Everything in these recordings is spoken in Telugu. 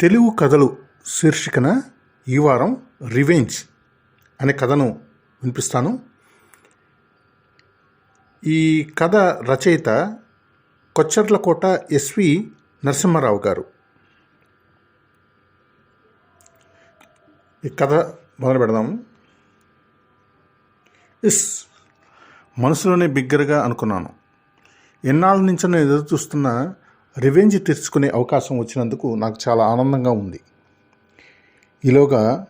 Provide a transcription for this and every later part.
తెలుగు కథలు శీర్షికన ఈ వారం రివెంజ్ అనే కథను వినిపిస్తాను. ఈ కథ రచయిత కొచ్చర్లకోట ఎస్వి నరసింహారావు గారు. ఈ కథ మొదలు పెడదాము ఇస్ మనసులోనే బిగ్గరగా అనుకున్నాను. ఎన్నాళ్ళ నుంచి నేను ఎదురు చూస్తున్న రివెంజ్ తీర్చుకునే అవకాశం వచ్చినందుకు నాకు చాలా ఆనందంగా ఉంది. ఈలోగా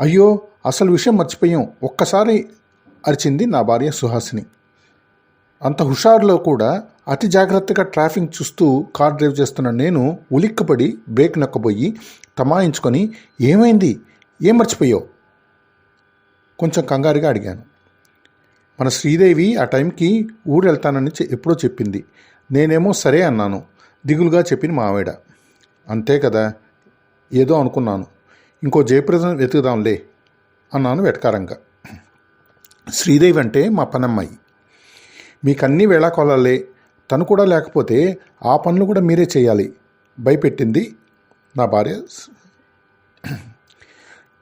అయ్యో అసలు విషయం మర్చిపోయాం. ఒక్కసారి అరిచింది నా భార్య సుహాసిని. అంత హుషారులో కూడా అతి జాగ్రత్తగా ట్రాఫిక్ చూస్తూ కార్ డ్రైవ్ చేస్తున్న నేను ఉలిక్కపడి బ్రేక్ నొక్కబోయి తమాయించుకొని ఏమైంది? ఏం మర్చిపోయావు? కొంచెం కంగారుగా అడిగాను. మన శ్రీదేవి ఆ టైంకి ఊరు వెళ్తానని చె- ఎప్పుడో చెప్పింది. నేనేమో సరే అన్నాను. దిగులుగా చెప్పింది మావిడ అంతే కదా? ఏదో అనుకున్నాను. ఇంకో జయప్రదం వెతుకుదాంలే అన్నాను వెటకారంగా. శ్రీదేవి అంటే మా పనమ్మాయి. మీకన్నీ వేళాకోళాలే. తను కూడా లేకపోతే ఆ పనులు కూడా మీరే చేయాలి. భయపెట్టింది నా భార్య.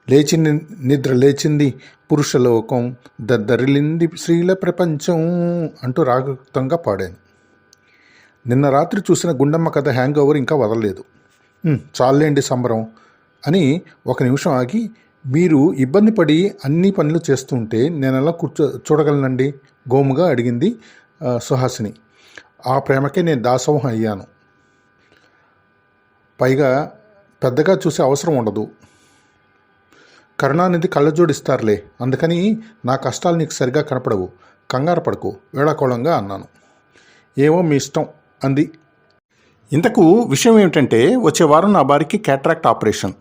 లేచింది నిద్ర లేచింది పురుషలోకం. దద్దరిలింది స్త్రీల ప్రపంచం అంటూ రాగతంగా పాడాను. నిన్న రాత్రి చూసిన గుండమ్మ కథ హ్యాంగ్ ఓవర్ ఇంకా వదలలేదు. చాలేండి సంబరం అని ఒక నిమిషం ఆగి మీరు ఇబ్బంది పడి అన్ని పనులు చేస్తుంటే నేను ఎలా కూర్చో చూడగలనండి? గోముగా అడిగింది సుహాసిని. ఆ ప్రేమకే నేను దాసోహం అయ్యాను. పైగా పెద్దగా చూసే అవసరం ఉండదు. కరుణానిధి కళ్ళజోడిస్తారులే అందుకని నా కష్టాలు నీకు సరిగా కనపడవు. కంగారు పడకు వేళాకోళంగా అన్నాను. ఏమో మీ ఇష్టం. అంది. ఇంతకు విషయం ఏమిటంటే వచ్చే వారం నా భార్యకి క్యాట్రాక్ట్ ఆపరేషన్.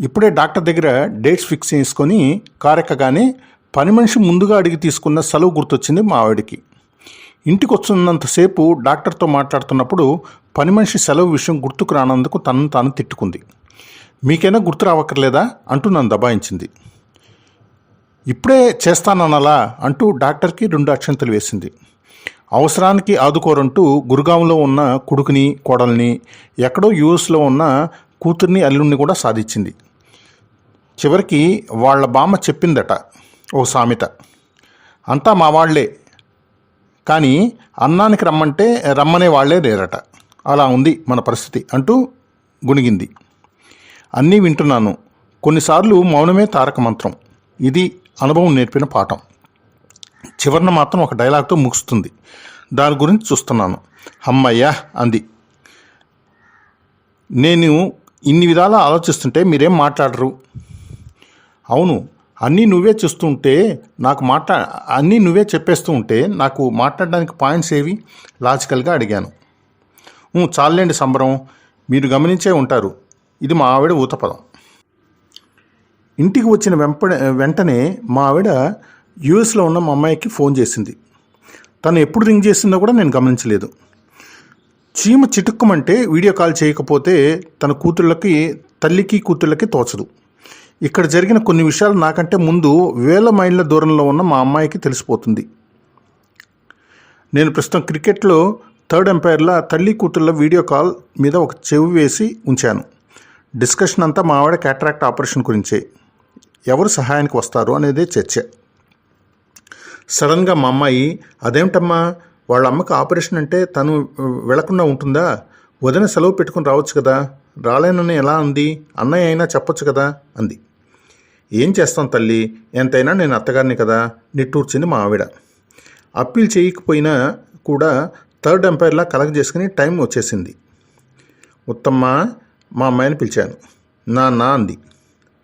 ఇప్పుడే డాక్టర్ దగ్గర డేట్స్ ఫిక్స్ చేసుకొని కారెక్కగానే పని మనిషి ముందుగా అడిగి తీసుకున్న సెలవు గుర్తొచ్చింది మా ఆవిడకి. ఇంటికి వస్తున్నంతసేపు డాక్టర్తో మాట్లాడుతున్నప్పుడు పని మనిషి సెలవు విషయం గుర్తుకు రానందుకు తనను తాను తిట్టుకుంది. మీకైనా గుర్తు రావక్కర్లేదా? అంటూ నన్ను దబాయించింది. ఇప్పుడే చేస్తానన్నలా? అంటూ డాక్టర్కి రెండు అక్షంతలు వేసింది. అవసరానికి ఆదుకోరంటూ గురుగాంలో ఉన్న కొడుకుని కోడల్ని ఎక్కడో యూఎస్లో ఉన్న కూతుర్ని అల్లుడిని కూడా సాధించింది. చివరికి వాళ్ళ బామ్మ చెప్పిందట ఓ సామెత అంతా మా వాళ్ళే. కానీ అన్నానికి రమ్మంటే రమ్మనే వాళ్ళే లేరట. అలా ఉంది మన పరిస్థితి అంటూ గుణిగింది. అన్నీ వింటున్నాను. కొన్నిసార్లు మౌనమే తారక మంత్రం. ఇది అనుభవం నేర్పిన పాఠం. చివరిన మాత్రం ఒక డైలాగ్తో ముగుస్తుంది. దాని గురించి చూస్తున్నాను. అమ్మయ్యా! అంది. నేను ఇన్ని విధాలా ఆలోచిస్తుంటే మీరేం మాట్లాడరు? అవును అన్నీ నువ్వే చూస్తుంటే నాకు మాట్లా అన్నీ నువ్వే చెప్పేస్తూ ఉంటే నాకు మాట్లాడడానికి పాయింట్స్ ఏవి? లాజికల్గా అడిగాను. చాలండి సంబరం. మీరు గమనించే ఉంటారు. ఇది మా ఆవిడ ఊతపదం. ఇంటికి వచ్చిన వెంప వెంటనే మా ఆవిడ యూఎస్లో ఉన్న మా అమ్మాయికి ఫోన్ చేసింది. తను ఎప్పుడు రింగ్ చేసిందో కూడా నేను గమనించలేదు. చీమ చిటుక్కుమంటే వీడియో కాల్ చేయకపోతే తన కూతుళ్ళకి తల్లికి కూతుళ్ళకి తోచదు. ఇక్కడ జరిగిన కొన్ని విషయాలు నాకంటే ముందు వేల మైళ్ళ దూరంలో ఉన్న మా అమ్మాయికి తెలిసిపోతుంది. నేను ప్రస్తుతం క్రికెట్లో థర్డ్ ఎంపైర్ల తల్లి కూతుళ్ళ వీడియో కాల్ మీద ఒక చెవి వేసి ఉంచాను. డిస్కషన్ అంతా మా ఆవిడ క్యాట్రాక్ట్ ఆపరేషన్ గురించే. ఎవరు సహాయానికి వస్తారు అనేదే చర్చ. సడన్గా మా అమ్మాయి అదేమిటమ్మా వాళ్ళ అమ్మకి ఆపరేషన్ అంటే తను వెళ్ళకుండా ఉంటుందా? వదిన సెలవు పెట్టుకుని రావచ్చు కదా? రాలేనని ఎలా అంది అన్నయ్య అయినా చెప్పొచ్చు కదా? అంది. ఏం చేస్తాం తల్లి? ఎంతైనా నేను అత్తగారిని కదా? నిట్టూర్చింది మా ఆవిడ. అప్పీల్ చేయకపోయినా కూడా థర్డ్ ఎంపైర్లా కలెక్ట్ చేసుకుని టైం వచ్చేసింది. ఉత్తమ్మ మా అమ్మాయిని పిలిచాను. నా నా అంది.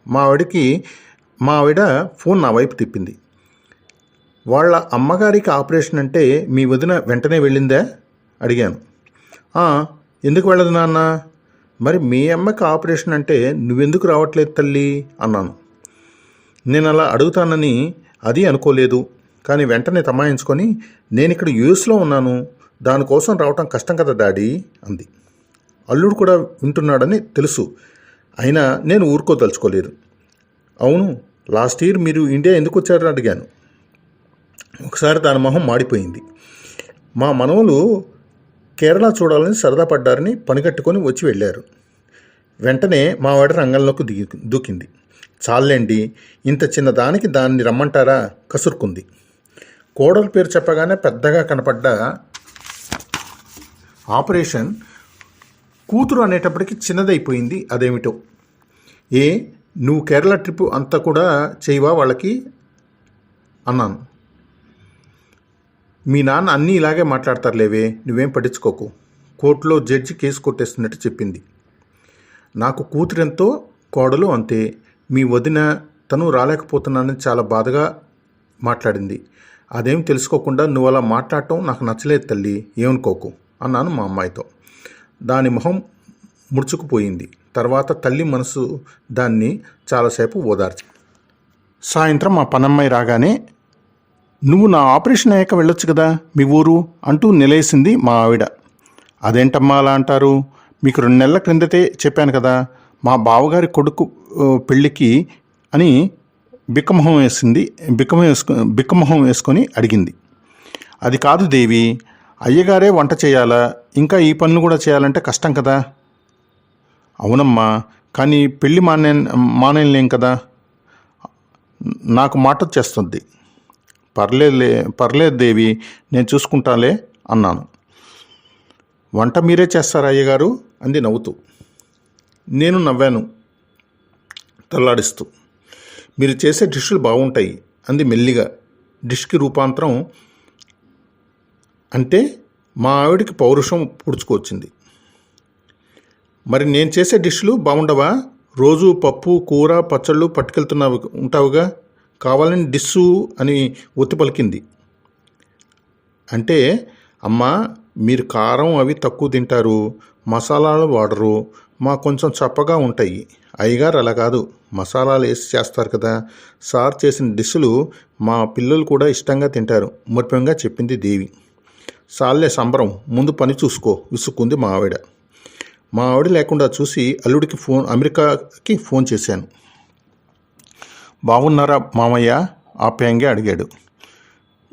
మా ఆవిడకి మా ఆవిడ ఫోన్ నా వైపు తిప్పింది. వాళ్ళ అమ్మగారికి ఆపరేషన్ అంటే మీ వదిన వెంటనే వెళ్ళిందా? అడిగాను. ఎందుకు వెళ్ళదు నాన్న? మరి మీ అమ్మకి ఆపరేషన్ అంటే నువ్వెందుకు రావట్లేదు తల్లి? అన్నాను. నేను అలా అడుగుతానని అది అనుకోలేదు. కానీ వెంటనే తమాయించుకొని నేను ఇక్కడ యూఎస్లో ఉన్నాను. దానికోసం రావటం కష్టం కదా డాడీ? అంది. అల్లుడు కూడా వింటున్నాడని తెలుసు. అయినా నేను ఊరుకోదలుచుకోలేదు. అవును లాస్ట్ ఇయర్ మీరు ఇండియా ఎందుకు వచ్చారని అడిగాను. ఒకసారి దాని మొహం మాడిపోయింది. మా మనవలు కేరళ చూడాలని సరదా పడ్డారని పనికట్టుకొని వచ్చి వెళ్ళారు. వెంటనే మావాడి రంగంలోకి దిగి దూకింది. చాలండి ఇంత చిన్న దానికి దాన్ని రమ్మంటారా? కసురుకుంది. కోడల పేరు చెప్పగానే పెద్దగా కనపడ్డ ఆపరేషన్ కూతురు అనేటప్పటికి చిన్నదైపోయింది అదేమిటో. ఏ నువ్వు కేరళ ట్రిప్ అంతా కూడా చేయవా వాళ్ళకి? అన్నాను. మీ నాన్న అన్నీ ఇలాగే మాట్లాడతారులేవే నువ్వేం పట్టించుకోకు. కోర్టులో జడ్జి కేసు కొట్టేస్తున్నట్టు చెప్పింది. నాకు కూతురెంతో కోడలు అంతే. మీ వదిన తను రాలేకపోతున్నానని చాలా బాధగా మాట్లాడింది. అదేం తెలుసుకోకుండా నువ్వు అలా మాట్లాడటం నాకు నచ్చలేదు తల్లి ఏమనుకోకు అన్నాను మా అమ్మాయితో. దాని మొహం ముడుచుకుపోయింది. తర్వాత తల్లి మనసు దాన్ని చాలాసేపు ఓదార్చి సాయంత్రం మా పనమ్మాయి రాగానే నువ్వు నా ఆపరేషన్ అయ్యాక వెళ్ళొచ్చు కదా మీ ఊరు అంటూ నిలేసింది మా ఆవిడ. అదేంటమ్మా అలా అంటారు? మీకు రెండు నెలల క్రిందటే చెప్పాను కదా మా బావగారి కొడుకు పెళ్ళికి అని బిక్కమొహం వేసింది బిక్కమొహం వేసుకు బిక్కమొహం వేసుకొని అడిగింది. అది కాదు దేవి అయ్యగారే వంట చేయాలా? ఇంకా ఈ పనులు కూడా చేయాలంటే కష్టం కదా. అవునమ్మా కానీ పెళ్ళి మానే మానేలేం కదా. నాకు మాట వచ్చేస్తుంది. పర్లేదులే పర్లేదు దేవి నేను చూసుకుంటాలే అన్నాను. వంట మీరే చేస్తారా అయ్యగారు? అంది నవ్వుతూ. నేను నవ్వాను తల్లాడిస్తూ. మీరు చేసే డిష్లు బాగుంటాయి అంది మెల్లిగా. డిష్కి రూపాంతరం అంటే మా ఆవిడికి పౌరుషం పుడుచుకొచ్చింది. మరి నేను చేసే డిష్లు బాగుండవా? రోజు పప్పు కూర పచ్చళ్ళు పట్టుకెళ్తున్నావు ఉంటావుగా? కావాలని డిస్సు అని ఒత్తి పలికింది. అంటే అమ్మ మీరు కారం అవి తక్కువ తింటారు మసాలాలు వాడరు మా కొంచెం చప్పగా ఉంటాయి. అయ్యగారు అలా కాదు మసాలాలు వేసి చేస్తారు కదా. సార్ చేసిన డిష్లు మా పిల్లలు కూడా ఇష్టంగా తింటారు మురిపంగా చెప్పింది దేవి. సాల్లే సంబరం ముందు పని చూసుకో విసుక్కుంది మా ఆవిడ. మా ఆవిడ లేకుండా చూసి అల్లుడికి ఫోన్ అమెరికాకి ఫోన్ చేశాను. బాగున్నారా మామయ్య? ఆప్యాయంగా అడిగాడు.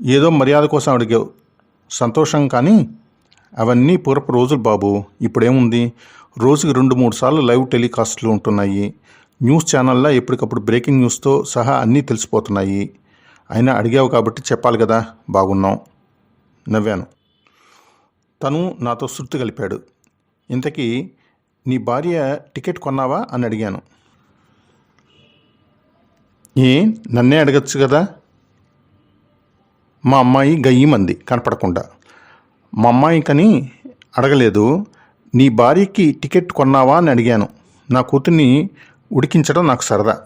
ఏదో మర్యాద కోసం అడిగావు. సంతోషం కానీ? అవన్నీ పూర్వపు రోజులు బాబు. ఇప్పుడేముంది? రోజుకి రెండు మూడు సార్లు లైవ్ టెలికాస్ట్లు ఉంటున్నాయి. న్యూస్ ఛానల్లో ఎప్పటికప్పుడు బ్రేకింగ్ న్యూస్తో సహా అన్నీ తెలిసిపోతున్నాయి. అయినా అడిగావు కాబట్టి చెప్పాలి కదా. బాగున్నాం. నవ్వాను. తను నాతో శృతి కలిపాడు. ఇంతకీ నీ భార్య టికెట్ కొన్నావా? అని అడిగాను. ఏ? నన్నే అడగచ్చు కదా? మా అమ్మాయి గయ్యమంది కనపడకుండా. మా అమ్మాయి కని అడగలేదు. నీ భార్యకి టికెట్ కొన్నావా అని అడిగాను. నా కూతుర్ని ఉడికించడం నాకు సరదా.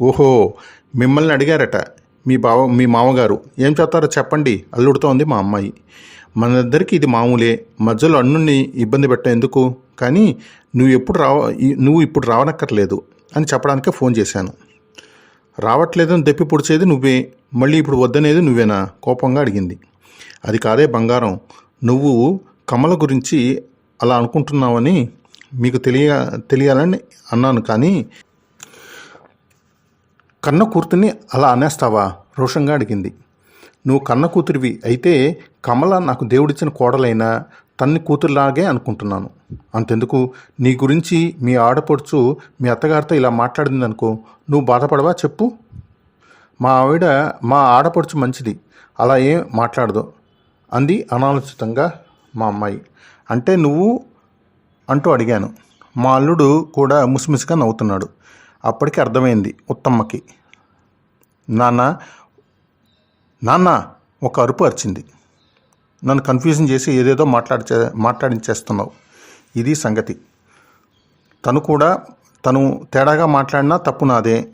ఓహో మిమ్మల్ని అడిగారట మీ బావ మీ మామగారు. ఏం చేస్తారో చెప్పండి అల్లుడితో ఉంది మా అమ్మాయి. మనందరికీ ఇది మామూలే. మధ్యలో అన్నుని ఇబ్బంది పెట్టడం ఎందుకు కానీ నువ్వు ఎప్పుడు రావ నువ్వు ఇప్పుడు రావనక్కర్లేదు అని చెప్పడానికే ఫోన్ చేశాను. రావట్లేదని దెప్పి పొడిచేది నువ్వే. మళ్ళీ ఇప్పుడు వద్దనేది నువ్వేనా? కోపంగా అడిగింది. అది కాదే బంగారం. నువ్వు కమల గురించి అలా అనుకుంటున్నావని మీకు తెలియ తెలియాలని అన్నాను కానీ కన్న కూతుర్ని అలా అనేస్తావా? రోషంగా అడిగింది. నువ్వు కన్న కూతురివి. అయితే కమల నాకు దేవుడిచ్చిన కోడలైనా తన్ని కూతురులాగే అనుకుంటున్నాను. అంతెందుకు? నీ గురించి మీ ఆడపడుచు మీ అత్తగారితో ఇలా మాట్లాడింది అనుకో నువ్వు బాధపడవా? చెప్పు. మా ఆవిడ మా ఆడపడుచు మంచిది. అలా ఏం మాట్లాడదు. అంది అనాలోచితంగా మా అమ్మాయి. అంటే నువ్వు? అంటూ అడిగాను. మా అల్లుడు కూడా ముసిముసిగా నవ్వుతున్నాడు. అప్పటికి అర్థమైంది ఉత్తమ్మకి. నాన్న నాన్న ఒక అరుపు అరిచింది. నన్ను కన్ఫ్యూజన్ చేసి ఏదేదో మాట్లాడిచే మాట్లాడించేస్తున్నావు. ఇది సంగతి. తను కూడా తను తేడాగా మాట్లాడినా తప్పు నాదే.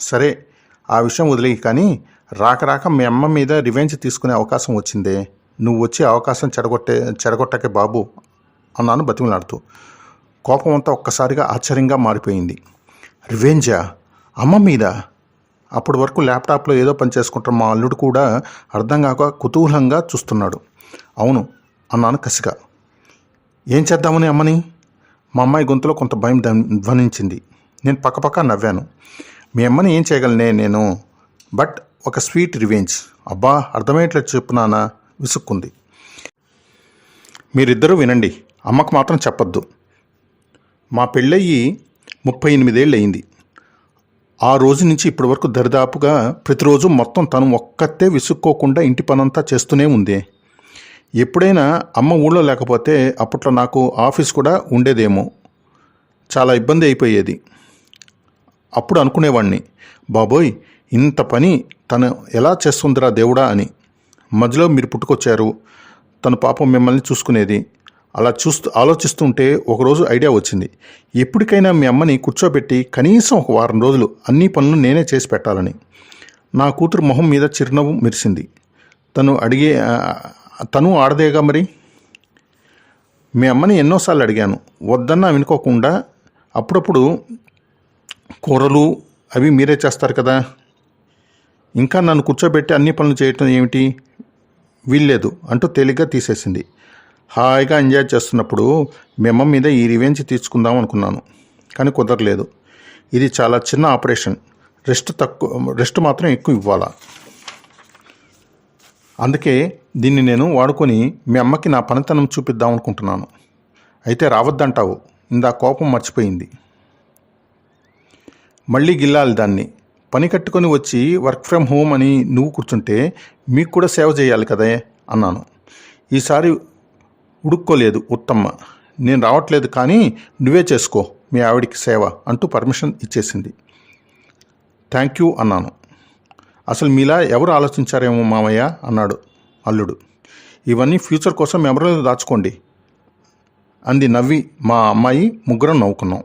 సరే ఆ విషయం వదిలేయి కానీ రాక రాక మీ అమ్మ మీద రివెంజ్ తీసుకునే అవకాశం వచ్చిందే. నువ్వు వచ్చే అవకాశం చెడగొట్టే చెడగొట్టకే బాబు అన్నాను బతిమలాడుతూ. కోపం అంతా ఒక్కసారిగా ఆశ్చర్యంగా మారిపోయింది. రివెంజా? అమ్మ మీద? అప్పటి వరకు ల్యాప్టాప్లో ఏదో పని చేసుకుంటున్న మా అల్లుడు కూడా అర్థం కాక కుతూహలంగా చూస్తున్నాడు. అవును అన్నాను కసిగా. ఏం చేద్దామని అమ్మని? మా అమ్మాయి గొంతులో కొంత భయం ధ్వనించింది. నేను పక్కపక్క నవ్వాను. మీ అమ్మని ఏం చేయగలనే నేను? బట్ ఒక స్వీట్ రివెంజ్. అబ్బా అర్థమయ్యేట్లు చెప్పు నాన్న విసుక్కుంది. మీరిద్దరూ వినండి అమ్మకు మాత్రం చెప్పొద్దు. మా పెళ్ళయ్యి ముప్పై ఎనిమిదేళ్ళు అయింది ఆ రోజు నుంచి ఇప్పటి వరకు దరిదాపుగా ప్రతిరోజు మొత్తం తను ఒక్కతే విసుక్కోకుండా ఇంటి పనంతా చేస్తూనే ఉంది. ఎప్పుడైనా అమ్మ ఊళ్ళో లేకపోతే అప్పట్లో నాకు ఆఫీస్ కూడా ఉండేదేమో. చాలా ఇబ్బంది అయిపోయేది. అప్పుడు అనుకునేవాణ్ణి బాబోయ్ ఇంత పని తను ఎలా చేస్తుందిరా దేవుడా అని. మధ్యలో మీరు పుట్టుకొచ్చారు. తను పాపం మిమ్మల్ని చూసుకునేది. అలా చూస్తూ ఆలోచిస్తుంటే ఒకరోజు ఐడియా వచ్చింది. ఎప్పటికైనా మీ అమ్మని కూర్చోబెట్టి కనీసం ఒక వారం రోజులు అన్ని పనులు నేనే చేసి పెట్టాలని. నా కూతురు మొహం మీద చిరునవ్వు మెరిసింది. తను అడిగే తను ఆడదేగా మరి? మీ అమ్మని ఎన్నోసార్లు అడిగాను. వద్దన్నా వినుకోకుండా అప్పుడప్పుడు కూరలు అవి మీరే చేస్తారు కదా? ఇంకా నన్ను కూర్చోబెట్టి అన్ని పనులు చేయటం ఏమిటి? వీల్లేదు అంటూ తేలిగ్గా తీసేసింది. హాయిగా ఎంజాయ్ చేస్తున్నప్పుడు మీ అమ్మ మీద ఈ రివెంజ్ తీర్చుకుందాం అనుకున్నాను కానీ కుదరలేదు. ఇది చాలా చిన్న ఆపరేషన్. రెస్ట్ తక్కువ రెస్ట్ మాత్రం ఎక్కువ ఇవ్వాలా? అందుకే దీన్ని నేను వాడుకొని మీ అమ్మకి నా పనితనం చూపిద్దాం అనుకుంటున్నాను. అయితే రావద్దంటావు. ఇందా కోపం మర్చిపోయింది. మళ్ళీ గిల్లాలి దాన్ని. పని కట్టుకొని వచ్చి వర్క్ ఫ్రమ్ హోమ్ అని నువ్వు కూర్చుంటే మీకు కూడా సేవ చేయాలి కదే అన్నాను. ఈసారి ఉడుక్కోలేదు ఉత్తమ్మ. నేను రావట్లేదు కానీ నువ్వే చేసుకో. మీ ఆవిడికి సేవ అంటూ పర్మిషన్ ఇచ్చేసింది. థ్యాంక్ యూ అన్నాను. అసలు మీలా ఎవరు ఆలోచించారేమో మామయ్య అన్నాడు. అల్లుడు. ఇవన్నీ ఫ్యూచర్ కోసం మెమరీలో దాచుకోండి. అంది నవ్వి మా అమ్మాయి ముగ్గురం నవ్వుకున్నాం.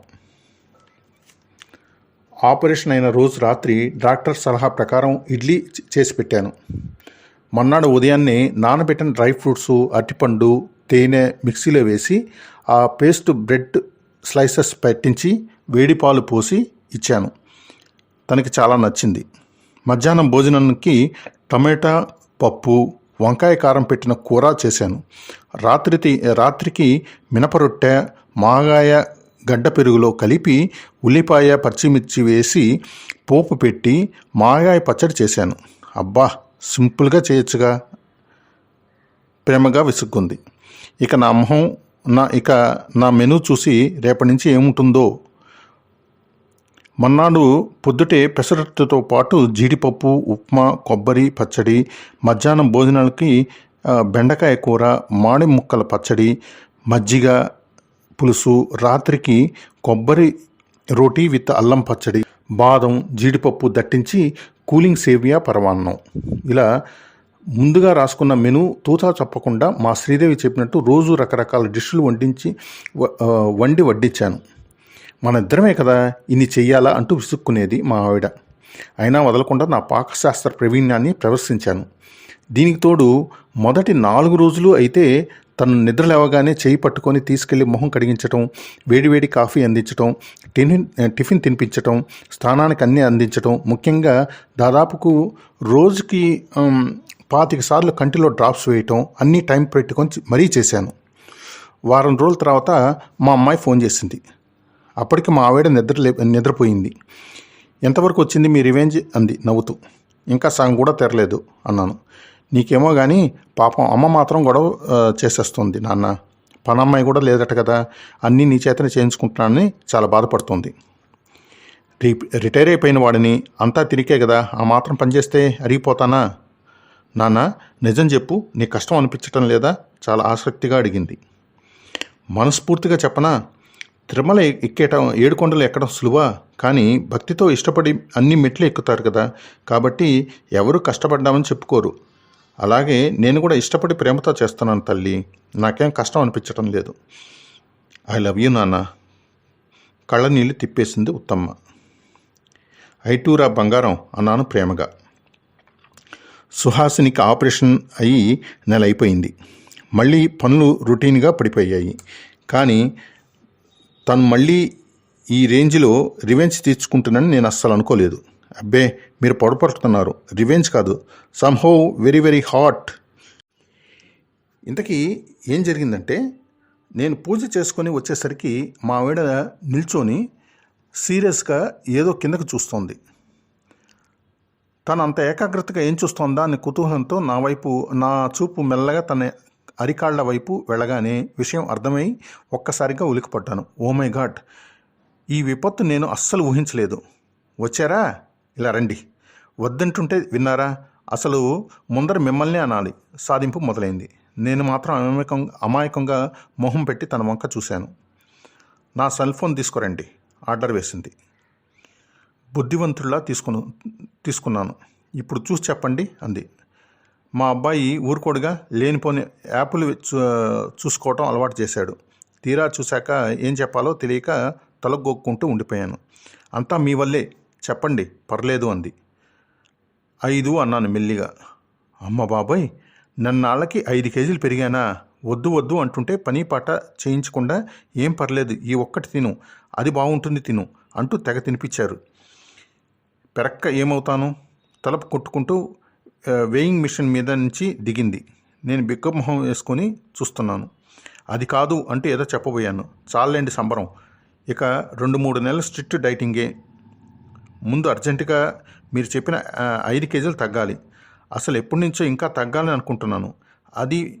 ఆపరేషన్ అయిన రోజు రాత్రి డాక్టర్ సలహా ప్రకారం ఇడ్లీ చేసి పెట్టాను. మొన్నాడు ఉదయాన్నే నానబెట్టిన డ్రై ఫ్రూట్స్ అరటిపండు తేనె మిక్సీలో వేసి ఆ పేస్ట్ బ్రెడ్ స్లైసెస్ పెట్టించి వేడి పాలు పోసి ఇచ్చాను. తనకి చాలా నచ్చింది. మధ్యాహ్నం భోజనానికి టమాటా పప్పు వంకాయ కారం పెట్టిన కూర చేశాను. రాత్రి రాత్రికి మినపరొట్టె మాగాయ గడ్డ పెరుగులో కలిపి ఉల్లిపాయ పచ్చిమిర్చి వేసి పోపు పెట్టి మాగాయ పచ్చడి చేశాను. అబ్బా సింపుల్గా చేయొచ్చుగా. ప్రేమగా విసుక్కుంది. ఇక నా మొహం నా ఇక నా మెనూ చూసి రేపటి నుంచి ఏముంటుందో మన్నాడు పొద్దుటే పెసరట్టుతో పాటు జీడిపప్పు ఉప్మా కొబ్బరి పచ్చడి మధ్యాహ్నం భోజనాలకి బెండకాయ కూర మాడి ముక్కల పచ్చడి మజ్జిగ పులుసు రాత్రికి కొబ్బరి రోటీ విత్ అల్లం పచ్చడి బాదం జీడిపప్పు దట్టించి కూలింగ్ సేవియా పరమాన్నం. ఇలా ముందుగా రాసుకున్న మెను తూచా చెప్పకుండా మా శ్రీదేవి చెప్పినట్టు రోజు రకరకాల డిష్లు వండించి వ- వండి వడ్డించాను మన ఇద్దరమే కదా ఇన్ని చెయ్యాలా అంటూ విసుక్కునేది మా ఆవిడ. అయినా వదలకుండా నా పాకశాస్త్ర ప్రవీణ్యాన్ని ప్రదర్శించాను. దీనికి తోడు మొదటి నాలుగు రోజులు అయితే తను నిద్ర లేవగానే చేయి పట్టుకొని తీసుకెళ్ళి మొహం కడిగించటం వేడివేడి కాఫీ అందించటం టిఫిన్ టిఫిన్ తినిపించటం స్నానానికి అన్నీ అందించటం ముఖ్యంగా దాదాపుకు రోజుకి పాతిక సార్లు కంటిలో డ్రాప్స్ వేయటం అన్నీ టైం పెట్టుకొని మరీ చేశాను. వారం రోజుల తర్వాత మా అమ్మాయి ఫోన్ చేసింది. అప్పటికి మా ఆవిడ నిద్ర లే నిద్రపోయింది. ఎంతవరకు వచ్చింది మీ రివెంజ్? అంది నవ్వుతూ. ఇంకా సగం కూడా తెరలేదు అన్నాను. నీకేమో కానీ పాపం అమ్మ మాత్రం గొడవ చేసేస్తుంది నాన్న. పనమ్మాయి కూడా లేదట కదా అన్నీ నీ చేతనే చేయించుకుంటున్నానని చాలా బాధపడుతుంది. రి రిటైర్ అయిపోయిన వాడిని అంతా తిరిగే కదా ఆ మాత్రం పనిచేస్తే అరిగిపోతానా? నాన్న నిజం చెప్పు నీ కష్టం అనిపించటం లేదా? చాలా ఆసక్తిగా అడిగింది. మనస్ఫూర్తిగా చెప్పనా? తిరుమల ఎక్కేయటం ఏడుకొండలు ఎక్కడం సులువా? కానీ భక్తితో ఇష్టపడి అన్ని మెట్లు ఎక్కుతారు కదా. కాబట్టి ఎవరు కష్టపడ్డామని చెప్పుకోరు. అలాగే నేను కూడా ఇష్టపడి ప్రేమతో చేస్తున్నాను తల్లి. నాకేం కష్టం అనిపించటం లేదు. ఐ లవ్ యూ నాన్న. కళ్ళ నీళ్ళు తిప్పేసింది ఉత్తమ్మ. ఐటూరా బంగారం అన్నాను ప్రేమగా. సుహాసినికి ఆపరేషన్ అయ్యి నెల అయిపోయింది. మళ్ళీ పనులు రొటీన్గా పడిపోయాయి. కానీ తను మళ్ళీ ఈ రేంజ్లో రివెంజ్ తీర్చుకుంటున్నానని నేను అస్సలు అనుకోలేదు. అబ్బే మీరు పొడపడుతున్నారు రివెంజ్ కాదు. Somehow very very hot. ఇంతకీ ఏం జరిగిందంటే నేను పూజ చేసుకొని వచ్చేసరికి మా ఆవిడ నిల్చొని సీరియస్గా ఏదో కిందకు చూస్తోంది. తను అంత ఏకాగ్రతగా ఏం చూస్తోందా అనే కుతూహలంతో నా వైపు నా చూపు మెల్లగా తన అరికాళ్ళ వైపు వెళ్ళగానే విషయం అర్థమై ఒక్కసారిగా ఉలికిపడ్డాను ఓ మై ఘాట్ ఈ విపత్తు నేను అస్సలు ఊహించలేదు. వచ్చారా? ఇలా రండి. వద్దంటుంటే విన్నారా? అసలు ముందర మిమ్మల్ని అనాలి. సాధింపు మొదలైంది. నేను మాత్రం అమాయకం అమాయకంగా మొహం పెట్టి తన వంక చూశాను. నా సెల్ ఫోన్ తీసుకురండి. ఆర్డర్ వేసింది. బుద్ధివంతుల్లా తీసుకును తీసుకున్నాను. ఇప్పుడు చూసి చెప్పండి అంది. మా అబ్బాయి ఊరుకోడుగా లేనిపోని యాప్లు చూ చూసుకోవటం అలవాటు చేశాడు. తీరా చూశాక ఏం చెప్పాలో తెలియక తలగొక్కుంటూ ఉండిపోయాను. అంతా మీ వల్లే. చెప్పండి. పర్లేదు అంది. ఐదు అన్నాను మెల్లిగా. అమ్మ బాబాయ్! నన్నాళ్ళకి ఐదు కేజీలు పెరిగానా? వద్దు వద్దు అంటుంటే పని పాట చేయించకుండా ఏం పర్లేదు. ఈ ఒక్కటి తిను. అది బాగుంటుంది తిను అంటూ తెగ తినిపించారు. పెరక్క ఏమవుతాను? తలపు కొట్టుకుంటూ వేయింగ్ మిషన్ మీద నుంచి దిగింది. నేను బిక్క మొహం వేసుకొని చూస్తున్నాను. అది కాదు అంటూ ఏదో చెప్పబోయాను. చాలండి సంబరం. ఇక రెండు మూడు నెలలు స్ట్రిక్ట్ డైటింగే. ముందు అర్జెంటుగా మీరు చెప్పిన ఐదు కేజీలు తగ్గాలి. అసలు ఎప్పటి నుంచో ఇంకా తగ్గాలని అనుకుంటున్నాను. అది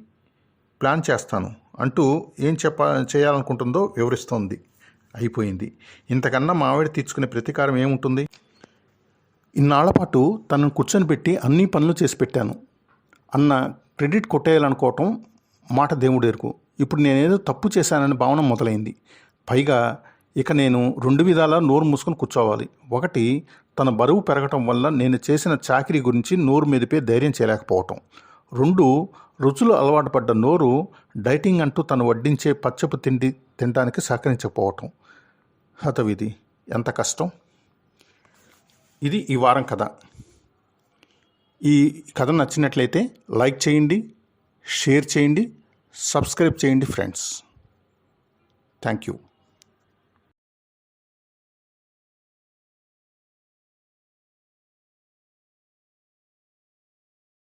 ప్లాన్ చేస్తాను అంటూ ఏం చెప్ప చేయాలనుకుంటుందో వివరిస్తోంది. అయిపోయింది. ఇంతకన్నా మావిడ తీర్చుకునే ప్రతీకారం ఏముంటుంది? ఇన్నాళ్ళ పాటు తనను కూర్చొని పెట్టి అన్ని పనులు చేసి పెట్టాను. అన్న క్రెడిట్ కొట్టేయాలనుకోవటం మాట దేవుడేరుకు. ఇప్పుడు నేనేదో తప్పు చేశానని భావన మొదలైంది. పైగా ఇక నేను రెండు విధాలా నోరు మూసుకొని కూర్చోవాలి. ఒకటి తన బరువు పెరగటం వల్ల నేను చేసిన చాకరీ గురించి నోరు మెదిపే ధైర్యం చేయలేకపోవటం. రెండు రుచులు అలవాటు పడ్డ నోరు డైటింగ్ అంటూ తను వడ్డించే పచ్చపు తిండి తినడానికి సహకరించకపోవటం. హతవిధి ఎంత కష్టం? ఇది ఈ వారం కథ. ఈ కథ నచ్చినట్లయితే లైక్ చేయండి షేర్ చేయండి సబ్స్క్రైబ్ చేయండి ఫ్రెండ్స్. Thank you.